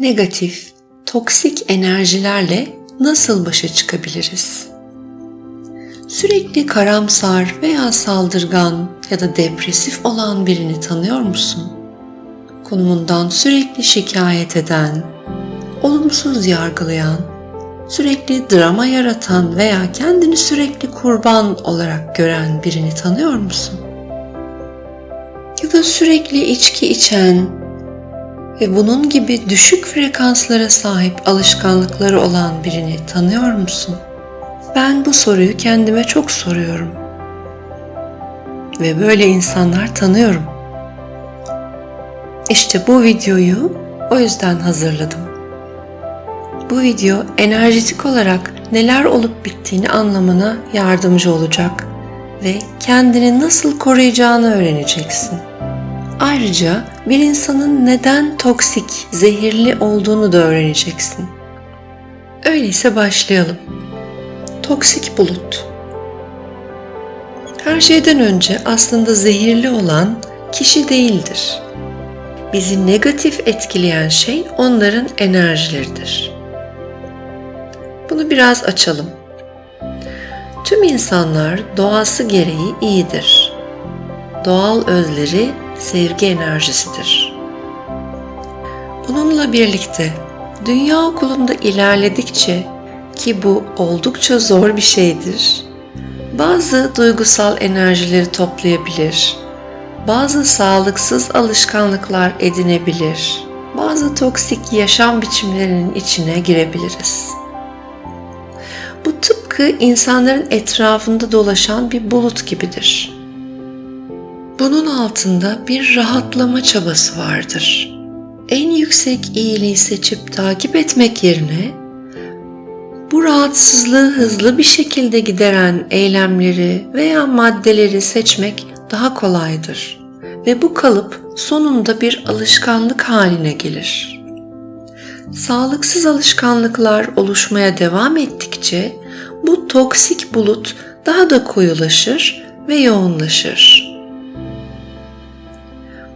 negatif, toksik enerjilerle nasıl başa çıkabiliriz? Sürekli karamsar veya saldırgan ya da depresif olan birini tanıyor musun? Konumundan sürekli şikayet eden, olumsuz yargılayan, sürekli drama yaratan veya kendini sürekli kurban olarak gören birini tanıyor musun? Ya da sürekli içki içen ve bunun gibi düşük frekanslara sahip alışkanlıkları olan birini tanıyor musun? Ben bu soruyu kendime çok soruyorum. Ve böyle insanlar tanıyorum. İşte bu videoyu o yüzden hazırladım. Bu video enerjetik olarak neler olup bittiğini anlamana yardımcı olacak ve kendini nasıl koruyacağını öğreneceksin. Ayrıca bir insanın neden toksik, zehirli olduğunu da öğreneceksin. Öyleyse başlayalım. Toksik bulut. Her şeyden önce aslında zehirli olan kişi değildir. Bizi negatif etkileyen şey onların enerjileridir. Bunu biraz açalım. Tüm insanlar doğası gereği iyidir. Doğal özleri sevgi enerjisidir. Bununla birlikte dünya okulunda ilerledikçe ki bu oldukça zor bir şeydir. Bazı duygusal enerjileri toplayabilir, bazı sağlıksız alışkanlıklar edinebilir, bazı toksik yaşam biçimlerinin içine girebiliriz. Bu tıpkı insanların etrafında dolaşan bir bulut gibidir. Bunun altında bir rahatlama çabası vardır. En yüksek iyiliği seçip takip etmek yerine bu rahatsızlığı hızlı bir şekilde gideren eylemleri veya maddeleri seçmek daha kolaydır ve bu kalıp sonunda bir alışkanlık haline gelir. Sağlıksız alışkanlıklar oluşmaya devam ettikçe bu toksik bulut daha da koyulaşır ve yoğunlaşır.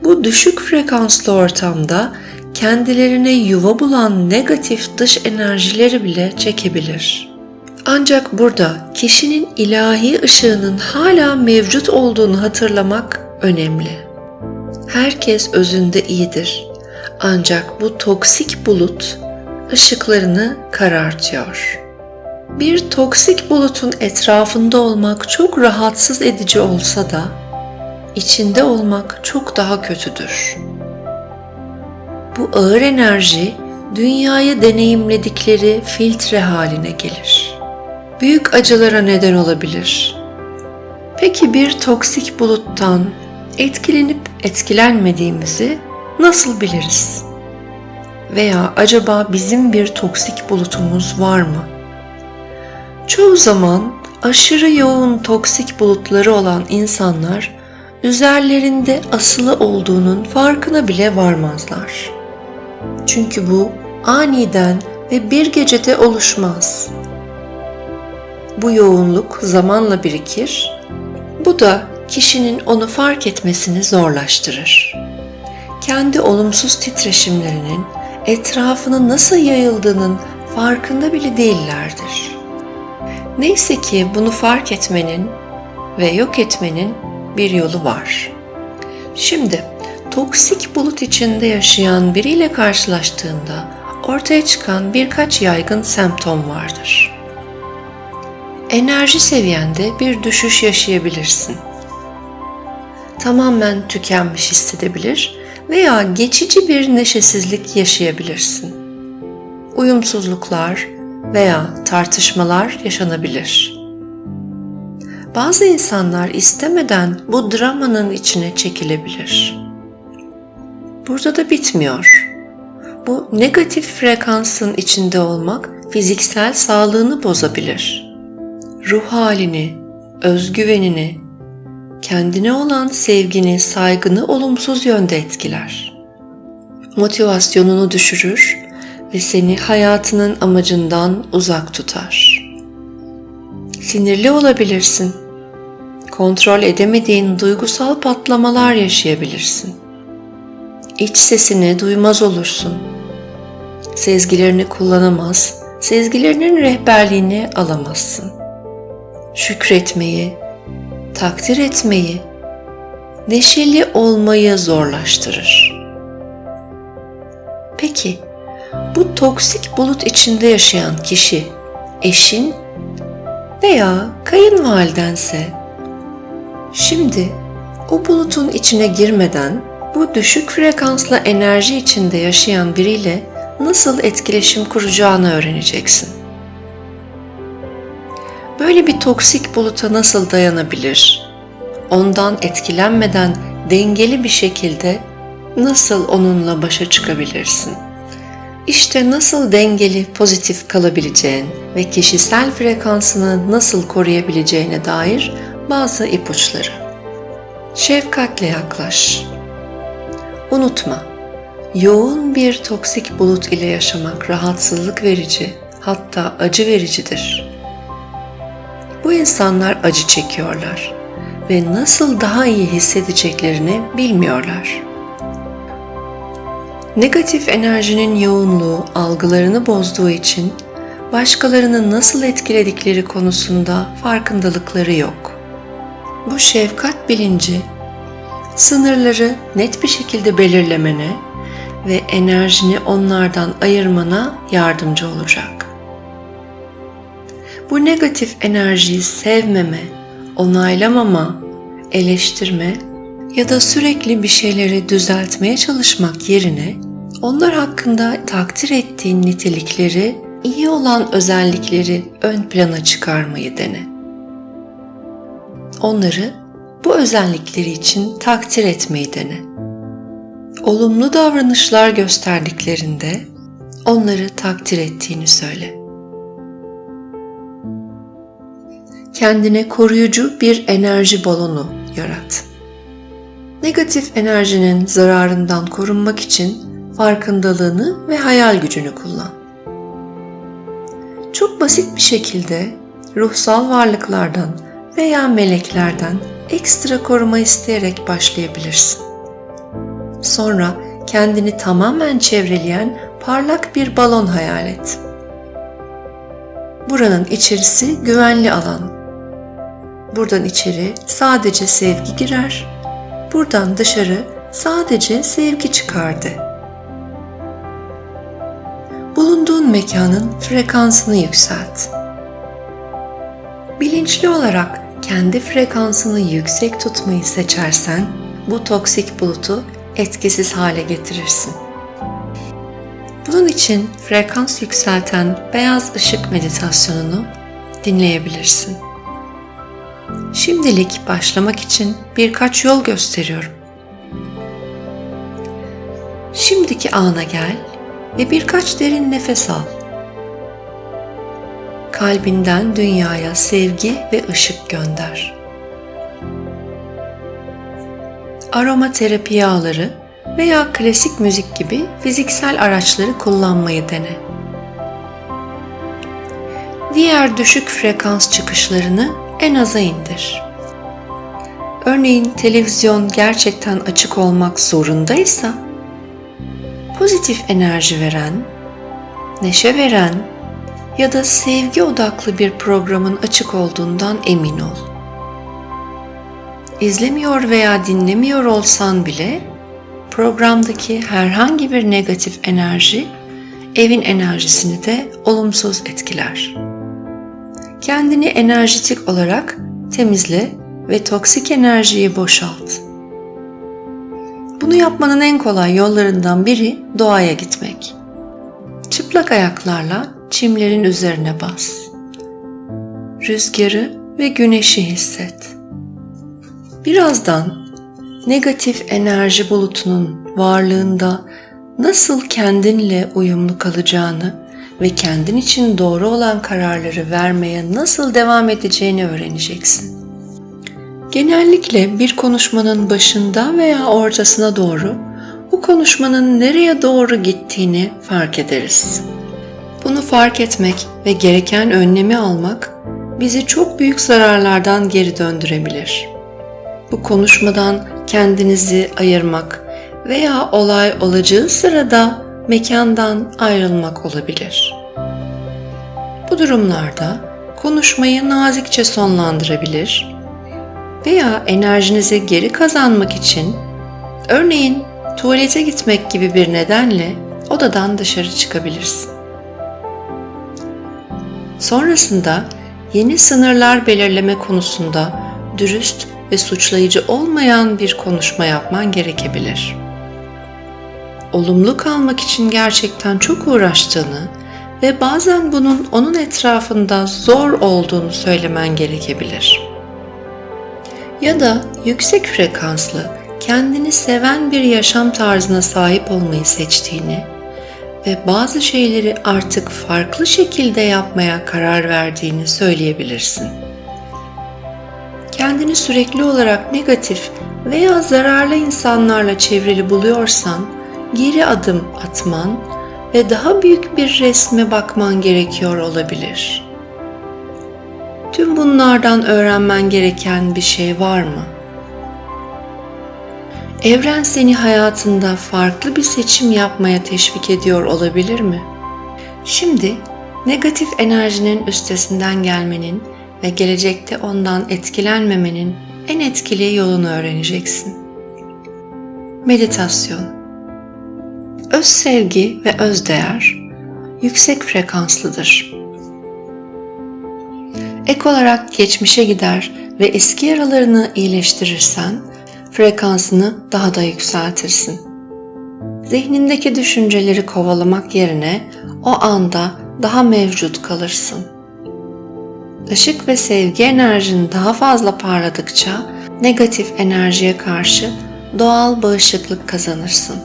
Bu düşük frekanslı ortamda kendilerine yuva bulan negatif dış enerjileri bile çekebilir. Ancak burada kişinin ilahi ışığının hala mevcut olduğunu hatırlamak önemli. Herkes özünde iyidir. Ancak bu toksik bulut ışıklarını karartıyor. Bir toksik bulutun etrafında olmak çok rahatsız edici olsa da içinde olmak çok daha kötüdür. Bu ağır enerji dünyayı deneyimledikleri filtre haline gelir. Büyük acılara neden olabilir. Peki bir toksik buluttan etkilenip etkilenmediğimizi nasıl biliriz? Veya acaba bizim bir toksik bulutumuz var mı? Çoğu zaman aşırı yoğun toksik bulutları olan insanlar üzerlerinde asılı olduğunun farkına bile varmazlar. Çünkü bu aniden ve bir gecede oluşmaz. Bu yoğunluk zamanla birikir. Bu da kişinin onu fark etmesini zorlaştırır. Kendi olumsuz titreşimlerinin etrafına nasıl yayıldığının farkında bile değillerdir. Neyse ki bunu fark etmenin ve yok etmenin bir yolu var. Şimdi toksik bulut içinde yaşayan biriyle karşılaştığında ortaya çıkan birkaç yaygın semptom vardır. Enerji seviyende bir düşüş yaşayabilirsin. Tamamen tükenmiş hissedebilir veya geçici bir neşesizlik yaşayabilirsin. Uyumsuzluklar veya tartışmalar yaşanabilir. Bazı insanlar istemeden bu dramanın içine çekilebilir. Burada da bitmiyor. Bu negatif frekansın içinde olmak fiziksel sağlığını bozabilir. Ruh halini, özgüvenini, kendine olan sevgini, saygını olumsuz yönde etkiler. Motivasyonunu düşürür ve seni hayatının amacından uzak tutar. Sinirli olabilirsin. Kontrol edemediğin duygusal patlamalar yaşayabilirsin. İç sesini duymaz olursun. sezgilerini kullanamaz, sezgilerinin rehberliğini alamazsın. Şükretmeyi, takdir etmeyi, neşeli olmayı zorlaştırır. Peki, bu toksik bulut içinde yaşayan kişi, eşin veya kayınvalidense, şimdi o bulutun içine girmeden bu düşük frekanslı enerji içinde yaşayan biriyle nasıl etkileşim kuracağını öğreneceksin. Böyle bir toksik buluta nasıl dayanabilir? Ondan etkilenmeden dengeli bir şekilde nasıl onunla başa çıkabilirsin? İşte nasıl dengeli, pozitif kalabileceğin ve kişisel frekansını nasıl koruyabileceğine dair bazı ipuçları. Şefkatle yaklaş. Unutma, yoğun bir toksik bulut ile yaşamak rahatsızlık verici, hatta acı vericidir. Bu insanlar acı çekiyorlar ve nasıl daha iyi hissedeceklerini bilmiyorlar. Negatif enerjinin yoğunluğu algılarını bozduğu için başkalarını nasıl etkiledikleri konusunda farkındalıkları yok. Bu şefkat bilinci sınırları net bir şekilde belirlemene ve enerjini onlardan ayırmana yardımcı olacak. Bu negatif enerjiyi sevmeme, onaylamama, eleştirme ya da sürekli bir şeyleri düzeltmeye çalışmak yerine onlar hakkında takdir ettiğin nitelikleri, iyi olan özellikleri ön plana çıkarmayı dene. Onları bu özellikleri için takdir etmeyi dene. Olumlu davranışlar gösterdiklerinde onları takdir ettiğini söyle. Kendine koruyucu bir enerji balonu yarat. Negatif enerjinin zararından korunmak için farkındalığını ve hayal gücünü kullan. Çok basit bir şekilde ruhsal varlıklardan veya meleklerden ekstra koruma isteyerek başlayabilirsin. Sonra kendini tamamen çevreleyen parlak bir balon hayal et. Buranın içerisi güvenli alan. Buradan içeri sadece sevgi girer, buradan dışarı sadece sevgi çıkardı. Bulunduğun mekanın frekansını yükselt. Bilinçli olarak kendi frekansını yüksek tutmayı seçersen bu toksik bulutu etkisiz hale getirirsin. Bunun için frekans yükselten beyaz ışık meditasyonunu dinleyebilirsin. Şimdilik başlamak için birkaç yol gösteriyorum. Şimdiki ana gel ve birkaç derin nefes al kalbinden dünyaya sevgi ve ışık gönder. Aromaterapi yağları veya klasik müzik gibi fiziksel araçları kullanmayı dene. Diğer düşük frekans çıkışlarını en aza indir. Örneğin televizyon gerçekten açık olmak zorundaysa, pozitif enerji veren, neşe veren ya da sevgi odaklı bir programın açık olduğundan emin ol. İzlemiyor veya dinlemiyor olsan bile programdaki herhangi bir negatif enerji evin enerjisini de olumsuz etkiler. Kendini enerjitik olarak temizle ve toksik enerjiyi boşalt. Bunu yapmanın en kolay yollarından biri doğaya gitmek. Çıplak ayaklarla çimlerin üzerine bas. Rüzgarı ve güneşi hisset. Birazdan negatif enerji bulutunun varlığında nasıl kendinle uyumlu kalacağını ve kendin için doğru olan kararları vermeye nasıl devam edeceğini öğreneceksin. Genellikle bir konuşmanın başında veya ortasına doğru bu konuşmanın nereye doğru gittiğini fark ederiz. Bunu fark etmek ve gereken önlemi almak bizi çok büyük zararlardan geri döndürebilir. Bu konuşmadan kendinizi ayırmak veya olay olacağı sırada mekandan ayrılmak olabilir. Bu durumlarda konuşmayı nazikçe sonlandırabilir veya enerjinizi geri kazanmak için örneğin tuvalete gitmek gibi bir nedenle odadan dışarı çıkabilirsin. Sonrasında yeni sınırlar belirleme konusunda dürüst ve suçlayıcı olmayan bir konuşma yapman gerekebilir. Olumlu kalmak için gerçekten çok uğraştığını ve bazen bunun onun etrafında zor olduğunu söylemen gerekebilir. Ya da yüksek frekanslı, kendini seven bir yaşam tarzına sahip olmayı seçtiğini ve bazı şeyleri artık farklı şekilde yapmaya karar verdiğini söyleyebilirsin. Kendini sürekli olarak negatif veya zararlı insanlarla çevrili buluyorsan, geri adım atman ve daha büyük bir resme bakman gerekiyor olabilir. Tüm bunlardan öğrenmen gereken bir şey var mı? Evren seni hayatında farklı bir seçim yapmaya teşvik ediyor olabilir mi? Şimdi negatif enerjinin üstesinden gelmenin ve gelecekte ondan etkilenmemenin en etkili yolunu öğreneceksin. Meditasyon Öz sevgi ve öz değer yüksek frekanslıdır. Ek olarak geçmişe gider ve eski yaralarını iyileştirirsen frekansını daha da yükseltirsin. Zihnindeki düşünceleri kovalamak yerine o anda daha mevcut kalırsın. Işık ve sevgi enerjin daha fazla parladıkça negatif enerjiye karşı doğal bağışıklık kazanırsın.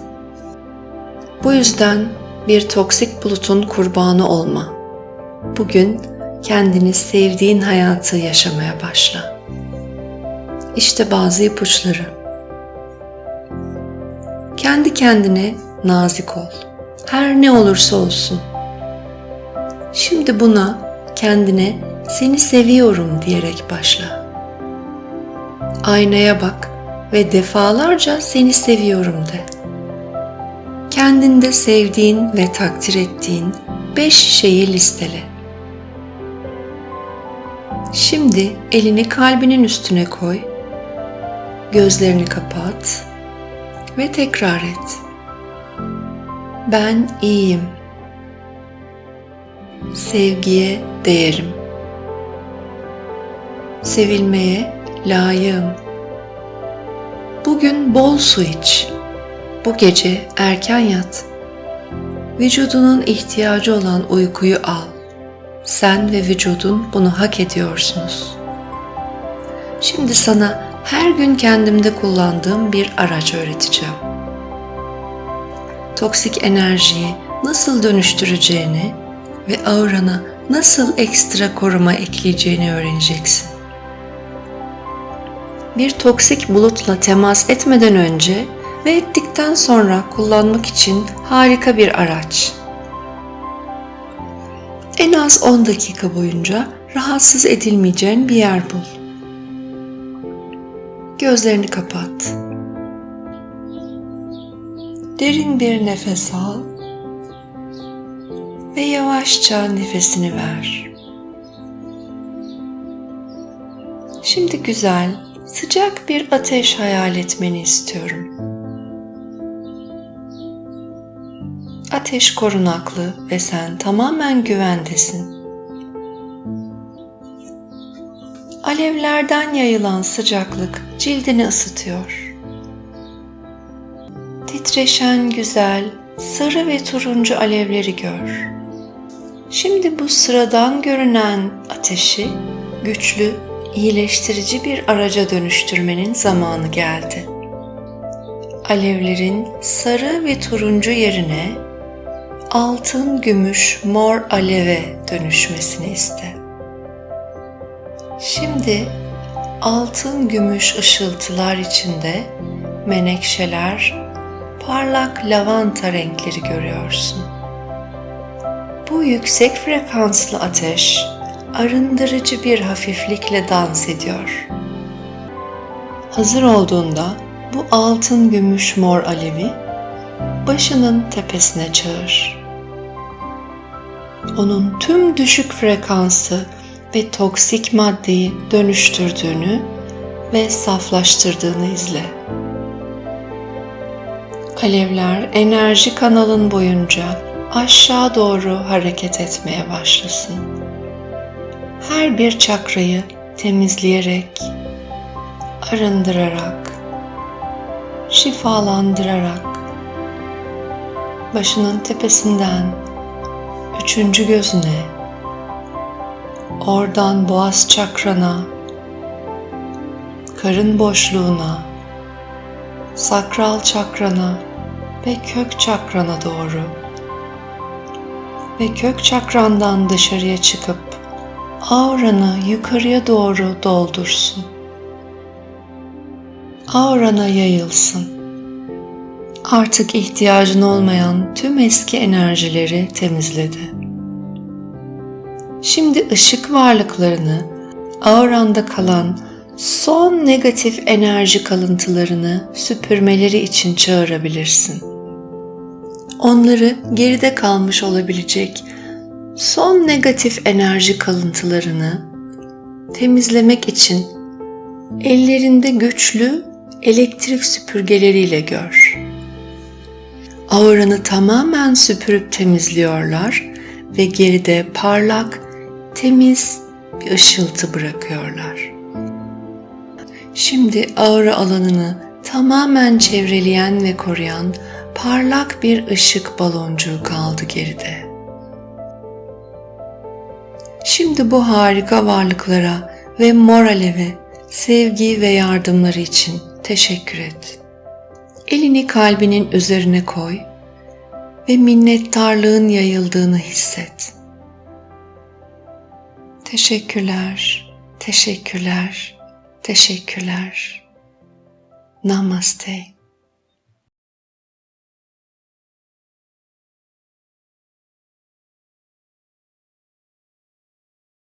Bu yüzden bir toksik bulutun kurbanı olma. Bugün kendini sevdiğin hayatı yaşamaya başla. İşte bazı ipuçları. Kendi kendine nazik ol. Her ne olursa olsun. Şimdi buna kendine seni seviyorum diyerek başla. Aynaya bak ve defalarca seni seviyorum de. Kendinde sevdiğin ve takdir ettiğin beş şeyi listele. Şimdi elini kalbinin üstüne koy. Gözlerini kapat ve tekrar et. Ben iyiyim. Sevgiye değerim. Sevilmeye layığım. Bugün bol su iç. Bu gece erken yat. Vücudunun ihtiyacı olan uykuyu al. Sen ve vücudun bunu hak ediyorsunuz. Şimdi sana her gün kendimde kullandığım bir araç öğreteceğim. Toksik enerjiyi nasıl dönüştüreceğini ve aurana nasıl ekstra koruma ekleyeceğini öğreneceksin. Bir toksik bulutla temas etmeden önce ve ettikten sonra kullanmak için harika bir araç. En az 10 dakika boyunca rahatsız edilmeyeceğin bir yer bul. Gözlerini kapat. Derin bir nefes al ve yavaşça nefesini ver. Şimdi güzel, sıcak bir ateş hayal etmeni istiyorum. Ateş korunaklı ve sen tamamen güvendesin. Alevlerden yayılan sıcaklık cildini ısıtıyor. Titreşen güzel, sarı ve turuncu alevleri gör. Şimdi bu sıradan görünen ateşi güçlü, iyileştirici bir araca dönüştürmenin zamanı geldi. Alevlerin sarı ve turuncu yerine altın, gümüş, mor aleve dönüşmesini iste. Şimdi altın gümüş ışıltılar içinde menekşeler, parlak lavanta renkleri görüyorsun. Bu yüksek frekanslı ateş arındırıcı bir hafiflikle dans ediyor. Hazır olduğunda bu altın gümüş mor alevi başının tepesine çağır. Onun tüm düşük frekansı ve toksik maddeyi dönüştürdüğünü ve saflaştırdığını izle. Alevler enerji kanalın boyunca aşağı doğru hareket etmeye başlasın. Her bir çakrayı temizleyerek, arındırarak, şifalandırarak başının tepesinden üçüncü gözüne, oradan boğaz çakrana, karın boşluğuna, sakral çakrana ve kök çakrana doğru ve kök çakrandan dışarıya çıkıp auranı yukarıya doğru doldursun. Aurana yayılsın. Artık ihtiyacın olmayan tüm eski enerjileri temizledi. Şimdi ışık varlıklarını auranda kalan son negatif enerji kalıntılarını süpürmeleri için çağırabilirsin. Onları geride kalmış olabilecek son negatif enerji kalıntılarını temizlemek için ellerinde güçlü elektrik süpürgeleriyle gör. Auranı tamamen süpürüp temizliyorlar ve geride parlak, temiz bir ışıltı bırakıyorlar. Şimdi aura alanını tamamen çevreleyen ve koruyan parlak bir ışık baloncuğu kaldı geride. Şimdi bu harika varlıklara ve mor aleve sevgi ve yardımları için teşekkür et. Elini kalbinin üzerine koy ve minnettarlığın yayıldığını hisset. Teşekkürler, teşekkürler, teşekkürler. Namaste.